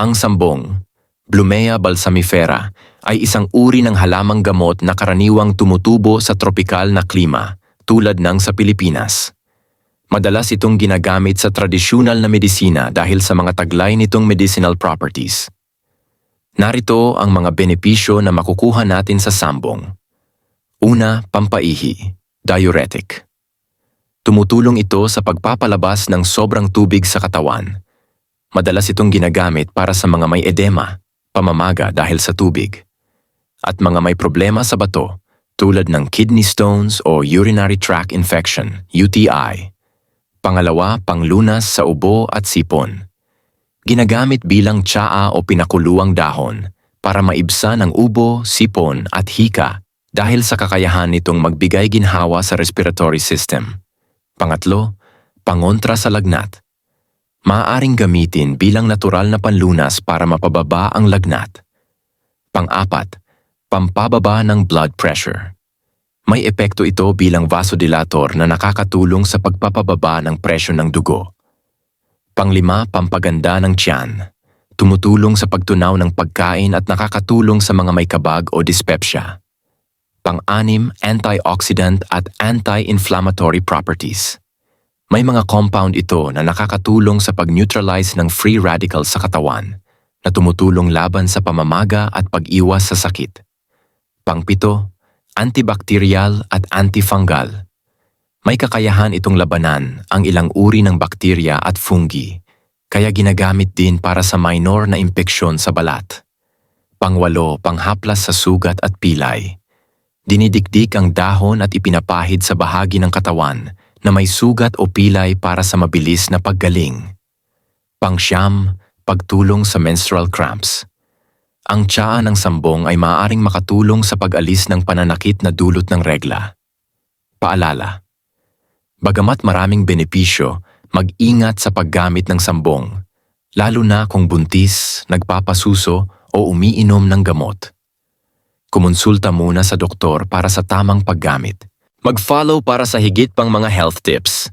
Ang sambong, Blumea balsamifera, ay isang uri ng halamang gamot na karaniwang tumutubo sa tropikal na klima, tulad ng sa Pilipinas. Madalas itong ginagamit sa tradisyonal na medisina dahil sa mga taglay nitong medicinal properties. Narito ang mga benepisyo na makukuha natin sa sambong. Una, pampaihi, diuretic. Tumutulong ito sa pagpapalabas ng sobrang tubig sa katawan. Madalas itong ginagamit para sa mga may edema, pamamaga dahil sa tubig, at mga may problema sa bato tulad ng kidney stones o urinary tract infection, UTI. Pangalawa, panglunas sa ubo at sipon. Ginagamit bilang tsaa o pinakuluang dahon para maibsan ang ubo, sipon at hika dahil sa kakayahan nitong magbigay ginhawa sa respiratory system. Pangatlo, pangontra sa lagnat. Maaaring gamitin bilang natural na panlunas para mapababa ang lagnat. Pang-apat, pampababa ng blood pressure. May epekto ito bilang vasodilator na nakakatulong sa pagpapababa ng presyo ng dugo. Panglima, pampaganda ng tiyan. Tumutulong sa pagtunaw ng pagkain at nakakatulong sa mga may kabag o dyspepsia. Pang-anim, antioxidant at anti-inflammatory properties. May mga compound ito na nakakatulong sa pag-neutralize ng free radicals sa katawan na tumutulong laban sa pamamaga at pag-iwas sa sakit. Pangpito, antibacterial at antifungal. May kakayahan itong labanan ang ilang uri ng bakterya at fungi, kaya ginagamit din para sa minor na impeksyon sa balat. Pangwalo, panghaplas sa sugat at pilay. Dinidikdik ang dahon at ipinapahid sa bahagi ng katawan na may sugat o pilay para sa mabilis na paggaling. Pangsyam, pagtulong sa menstrual cramps. Ang tsaa ng sambong ay maaaring makatulong sa pag-alis ng pananakit na dulot ng regla. Paalala. Bagamat maraming benepisyo, mag-ingat sa paggamit ng sambong, lalo na kung buntis, nagpapasuso o umiinom ng gamot. Kumonsulta muna sa doktor para sa tamang paggamit. Mag-follow para sa higit pang mga health tips.